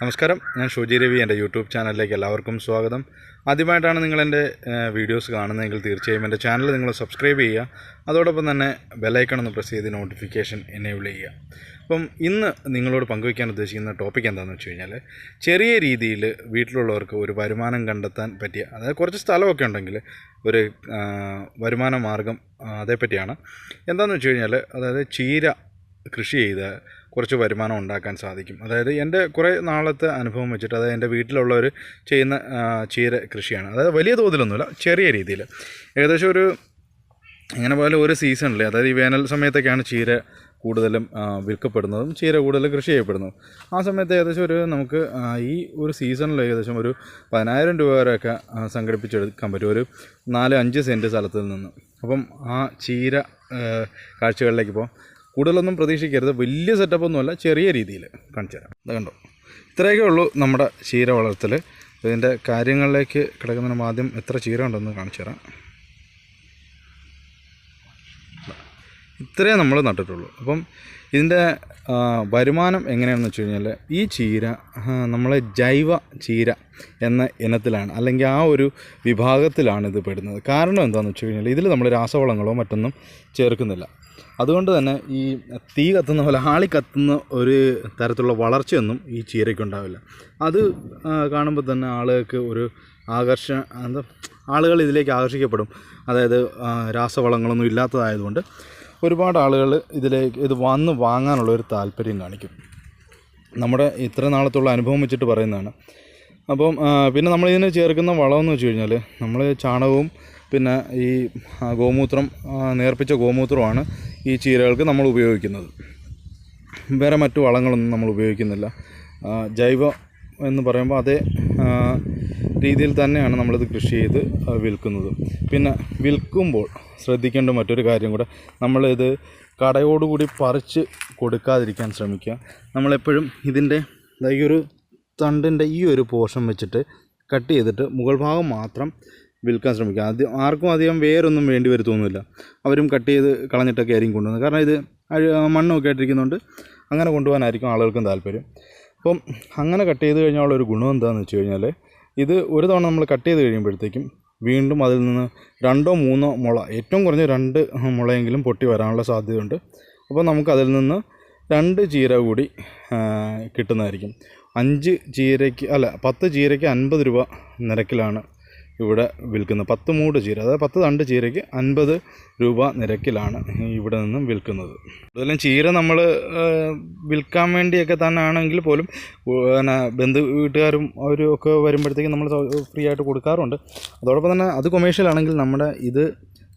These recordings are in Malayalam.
നമസ്കാരം. ഞാൻ ഷോജി രവി എന്റെ യൂട്യൂബ് ചാനലിലേക്ക് എല്ലാവർക്കും സ്വാഗതം. ആദ്യമായിട്ടാണ് നിങ്ങൾ എന്റെ വീഡിയോസ് കാണുന്നതെങ്കിൽ തീർച്ചയായും എന്റെ ചാനൽ നിങ്ങൾ സബ്സ്ക്രൈബ് ചെയ്യുക. അതോടൊപ്പം തന്നെ ബെലൈക്കൺ ഒന്ന് പ്രസ് ചെയ്ത് നോട്ടിഫിക്കേഷൻ എനേബിൾ ചെയ്യുക. അപ്പം ഇന്ന് നിങ്ങളോട് പങ്കുവയ്ക്കാൻ ഉദ്ദേശിക്കുന്ന ടോപ്പിക് എന്താണെന്ന് വെച്ച് കഴിഞ്ഞാൽ ചെറിയ രീതിയിൽ വീട്ടിലുള്ളവർക്ക് ഒരു വരുമാനം കണ്ടെത്താൻ പറ്റിയ അതായത് കുറച്ച് സ്ഥലമൊക്കെ ഉണ്ടെങ്കിൽ ഒരു വരുമാന മാർഗം അതേപ്പറ്റിയാണ്. എന്താണെന്ന് വെച്ച് കഴിഞ്ഞാൽ അതായത് ചീര കൃഷി ചെയ്ത് കുറച്ച് വരുമാനം ഉണ്ടാക്കാൻ സാധിക്കും. അതായത് എന്റെ കുറേ നാളത്തെ അനുഭവം വെച്ചിട്ട് അതായത് എന്റെ വീട്ടിലുള്ളവർ ചെയ്യുന്ന ചീര കൃഷിയാണ്. അതായത് വലിയ തോതിലൊന്നുമില്ല ചെറിയ രീതിയിൽ ഏകദേശം ഒരു ഇങ്ങനെ പോലെ ഒരു സീസണിൽ അതായത് ഈ വേനൽ സമയത്തൊക്കെയാണ് ചീര കൂടുതലും വിൽക്കപ്പെടുന്നതും ചീര കൂടുതൽ കൃഷി ചെയ്യപ്പെടുന്നു. ആ സമയത്ത് ഏകദേശം ഒരു നമുക്ക് ഈ ഒരു സീസണിൽ ഏകദേശം ഒരു പതിനായിരം രൂപ വരെയൊക്കെ സംഘടിപ്പിച്ചെടുക്കാൻ പറ്റും. ഒരു നാല് അഞ്ച് സെന്റ് സ്ഥലത്തിൽ നിന്ന്. അപ്പം ആ ചീര കാഴ്ചകളിലേക്ക് ഇപ്പോൾ കൂടുതലൊന്നും പ്രതീക്ഷിക്കരുത്. വലിയ സെറ്റപ്പ് ഒന്നുമല്ല ചെറിയ രീതിയിൽ കാണിച്ചു തരാം. അത് കണ്ടോ? ഇത്രയൊക്കെ ഉള്ളൂ നമ്മുടെ ചീര വളർത്തൽ ഇതിന്റെ കാര്യങ്ങളിലേക്ക് കിടക്കുന്നതിന് ആദ്യം എത്ര ചീര ഉണ്ടെന്ന് കാണിച്ചു തരാം. ഇത്രയേ നമ്മൾ നട്ടിട്ടുള്ളൂ. അപ്പം ഇതിന്റെ വരുമാനം എങ്ങനെയാണെന്ന് വെച്ച് കഴിഞ്ഞാൽ ഈ ചീര നമ്മളെ ജൈവ ചീര എന്ന ഇനത്തിലാണ് അല്ലെങ്കിൽ ആ ഒരു വിഭാഗത്തിലാണ് ഇത് പെടുന്നത്. കാരണം എന്താണെന്ന് വെച്ച് കഴിഞ്ഞാൽ ഇതിൽ നമ്മൾ രാസവളങ്ങളോ മറ്റൊന്നും ചേർക്കുന്നില്ല. അതുകൊണ്ട് തന്നെ ഈ തീ കത്തുന്ന പോലെ ആളി കത്തുന്ന ഒരു തരത്തിലുള്ള വളർച്ചയൊന്നും ഈ ചീരയ്ക്ക് ഉണ്ടാവില്ല അത് കാണുമ്പോൾ തന്നെ ആളുകൾക്ക് ഒരു ആകർഷ എന്താ ആളുകൾ ഇതിലേക്ക് ആകർഷിക്കപ്പെടും. അതായത് രാസവളങ്ങളൊന്നും ഇല്ലാത്തതായതുകൊണ്ട് ഒരുപാട് ആളുകൾ ഇതിലേക്ക് ഇത് വന്ന് വാങ്ങാനുള്ള ഒരു താല്പര്യം കാണിക്കും. നമ്മുടെ ഇത്ര നാളത്തുള്ള അനുഭവം വെച്ചിട്ട് പറയുന്നതാണ്. അപ്പം പിന്നെ നമ്മൾ ഇതിന് ചേർക്കുന്ന വളമെന്ന് വെച്ച് കഴിഞ്ഞാൽ നമ്മൾ ചാണകവും പിന്നെ ഈ ഗോമൂത്രം നേർപ്പിച്ച ഗോമൂത്രമാണ് ഈ ചീരകൾക്ക് നമ്മൾ ഉപയോഗിക്കുന്നത്. വേറെ മറ്റു വളങ്ങളൊന്നും നമ്മൾ ഉപയോഗിക്കുന്നില്ല. ജൈവ എന്ന് പറയുമ്പോൾ അതേ രീതിയിൽ തന്നെയാണ് നമ്മളിത് കൃഷി ചെയ്ത് വിൽക്കുന്നത്. പിന്നെ വിൽക്കുമ്പോൾ ശ്രദ്ധിക്കേണ്ട മറ്റൊരു കാര്യം കൂടെ നമ്മളിത് കടയോടുകൂടി പറിച്ച് കൊടുക്കാതിരിക്കാൻ ശ്രമിക്കുക. നമ്മളെപ്പോഴും ഇതിന്റെ ഈ ഒരു തണ്ടിന്റെ ഈ ഒരു പോർഷൻ വെച്ചിട്ട് കട്ട് ചെയ്തിട്ട് മുകൾ ഭാഗം മാത്രം വിൽക്കാൻ ശ്രമിക്കുക. അത് ആർക്കും അധികം വേരൊന്നും വേണ്ടി വരുത്തൊന്നുമില്ല. അവരും കട്ട് ചെയ്ത് കളഞ്ഞിട്ടൊക്കെ ആയിരിക്കും കൊണ്ടുവന്നത്. കാരണം ഇത് മണ്ണൊക്കെ ആയിട്ടിരിക്കുന്നതുകൊണ്ട് അങ്ങനെ കൊണ്ടുപോകാനായിരിക്കും ആളുകൾക്കും താല്പര്യം. അപ്പം അങ്ങനെ കട്ട് ചെയ്ത് കഴിഞ്ഞാൽ ഒരു ഗുണം എന്താണെന്ന് വെച്ച് കഴിഞ്ഞാൽ ഇത് ഒരു തവണ നമ്മൾ കട്ട് ചെയ്ത് കഴിയുമ്പോഴത്തേക്കും വീണ്ടും അതിൽ നിന്ന് രണ്ടോ മൂന്നോ മുള ഏറ്റവും കുറഞ്ഞ രണ്ട് മുളയെങ്കിലും പൊട്ടി വരാനുള്ള സാധ്യതയുണ്ട്. അപ്പോൾ നമുക്കതിൽ നിന്ന് രണ്ട് ചീര കൂടി കിട്ടുന്നതായിരിക്കും. അഞ്ച് ചീരയ്ക്ക് അല്ല പത്ത് ചീരയ്ക്ക് അൻപത് രൂപ നിരക്കിലാണ് ഇവിടെ വിൽക്കുന്നത് പത്ത് മൂട് ചീര അതായത് പത്ത് തണ്ട് ചീരയ്ക്ക് അൻപത് രൂപ നിരക്കിലാണ് ഇവിടെ നിന്നും വിൽക്കുന്നത്. അതുപോലെ ചീര നമ്മൾ വിൽക്കാൻ വേണ്ടിയൊക്കെ തന്നെ ആണെങ്കിൽ പോലും പിന്നെ ബന്ധു വീട്ടുകാരും അവരും ഒക്കെ വരുമ്പോഴത്തേക്കും നമ്മൾ ഫ്രീ ആയിട്ട് കൊടുക്കാറുണ്ട്. അതോടൊപ്പം തന്നെ അത് കൊമേഴ്ഷ്യൽ ആണെങ്കിൽ നമ്മുടെ ഇത്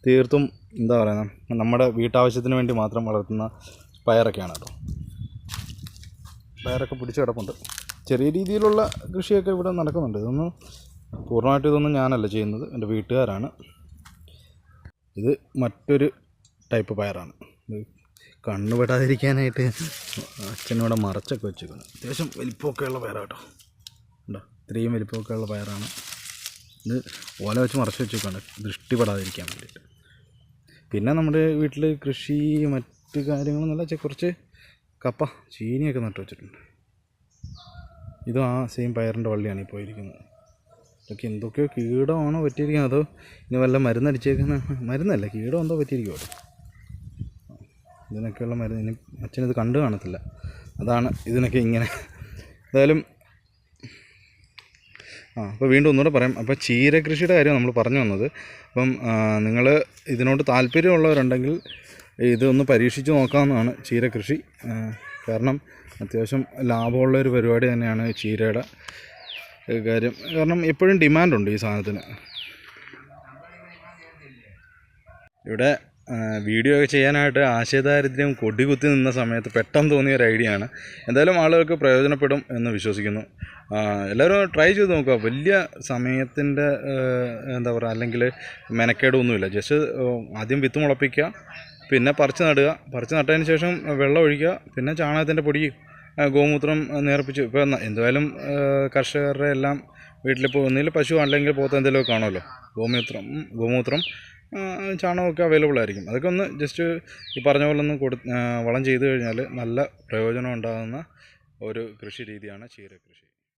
തീർത്തും എന്താ പറയുക നമ്മുടെ വീട്ടാവശ്യത്തിന് വേണ്ടി മാത്രം വളർത്തുന്ന പയറൊക്കെയാണ് കേട്ടോ. പയറൊക്കെ പിടിച്ച് കിടപ്പുണ്ട്. ചെറിയ രീതിയിലുള്ള കൃഷിയൊക്കെ ഇവിടെ നടക്കുന്നുണ്ട്. ഇതൊന്നും പൂർണമായിട്ടും ഇതൊന്നും ഞാനല്ല ചെയ്യുന്നത്. എന്റെ വീട്ടുകാരാണ്. ഇത് മറ്റൊരു ടൈപ്പ് പയറാണ്. ഇത് കണ്ണ് പെടാതിരിക്കാനായിട്ട് അച്ഛനോടെ മറച്ചൊക്കെ വെച്ചേക്കുന്നത് അത്യാവശ്യം വലിപ്പമൊക്കെ ഉള്ള പയറാണ് കേട്ടോ ഉണ്ടോ ഇത്രയും വലിപ്പമൊക്കെ ഉള്ള പയറാണ്. ഇത് ഓല വെച്ച് മറച്ച് വെച്ചേക്കാണ് ദൃഷ്ടിപ്പെടാതിരിക്കാൻ വേണ്ടിയിട്ട്. പിന്നെ നമ്മുടെ വീട്ടിൽ കൃഷി മറ്റ് കാര്യങ്ങളെന്നല്ല കുറച്ച് കപ്പ ചീനിയൊക്കെ നട്ടു വെച്ചിട്ടുണ്ട്. ഇതും ആ സെയിം പയറിന്റെ വള്ളിയാണ് ഈ പോയിരിക്കുന്നത്. ഇതൊക്കെ എന്തൊക്കെയോ കീടമാണോ പറ്റിയിരിക്കുന്നത്. അതോ ഇനി വല്ല മരുന്നടിച്ചേക്കുന്ന മരുന്നല്ല? കീടം എന്തോ പറ്റിയിരിക്കുമോ ഇതിനൊക്കെയുള്ള മരുന്ന് ഇനി അച്ഛനത് കണ്ടു കാണത്തില്ല. അതാണ് ഇതിനൊക്കെ ഇങ്ങനെ. എന്തായാലും ആ അപ്പോൾ വീണ്ടും ഒന്നുകൂടെ പറയാം. അപ്പോൾ ചീര കൃഷിയുടെ കാര്യം നമ്മൾ പറഞ്ഞു വന്നത്. അപ്പം നിങ്ങൾ ഇതിനോട് താല്പര്യമുള്ളവരുണ്ടെങ്കിൽ ഇതൊന്ന് പരീക്ഷിച്ച് നോക്കാവുന്നതാണ് ചീര കൃഷി കാരണം അത്യാവശ്യം ലാഭമുള്ള ഒരു പരിപാടി തന്നെയാണ് ചീരയുടെ. കാര്യം. കാരണം എപ്പോഴും ഡിമാൻഡുണ്ട് ഈ സാധനത്തിന്. ഇവിടെ വീഡിയോ ഒക്കെ ചെയ്യാനായിട്ട് ആശയദാരിദ്ര്യം കൊടികുത്തി നിന്ന സമയത്ത് പെട്ടെന്ന് തോന്നിയ ഒരു ഐഡിയ ആണ്. എന്തായാലും ആളുകൾക്ക് പ്രയോജനപ്പെടും എന്ന് വിശ്വസിക്കുന്നു. എല്ലാവരും ട്രൈ ചെയ്ത് നോക്കുക. വലിയ സമയത്തിന്റെ എന്താ പറയുക അല്ലെങ്കിൽ മെനക്കേടൊന്നുമില്ല. ജസ്റ്റ് ആദ്യം വിത്ത് മുളപ്പിക്കുക പിന്നെ പറിച്ച് നടുക. പറിച്ച് നട്ടതിന് ശേഷം വെള്ളം ഒഴിക്കുക പിന്നെ ചാണകത്തിന്റെ പൊടി ഗോമൂത്രം നേർപ്പിച്ച്. ഇപ്പോൾ എന്തായാലും കർഷകരുടെ എല്ലാം വീട്ടിലിപ്പോൾ ഒന്നുകിൽ പശു അല്ലെങ്കിൽ പോത്ത് എന്തെങ്കിലുമൊക്കെ കാണുമല്ലോ. ഗോമൂത്രം ഗോമൂത്രം ചാണകമൊക്കെ അവൈലബിൾ ആയിരിക്കും. അതൊക്കെ ഒന്ന് ജസ്റ്റ് ഈ പറഞ്ഞ പോലെ ഒന്ന് കൊടു വളം ചെയ്ത് കഴിഞ്ഞാൽ നല്ല പ്രയോജനം ഉണ്ടാകുന്ന ഒരു കൃഷി രീതിയാണ് ചീര കൃഷി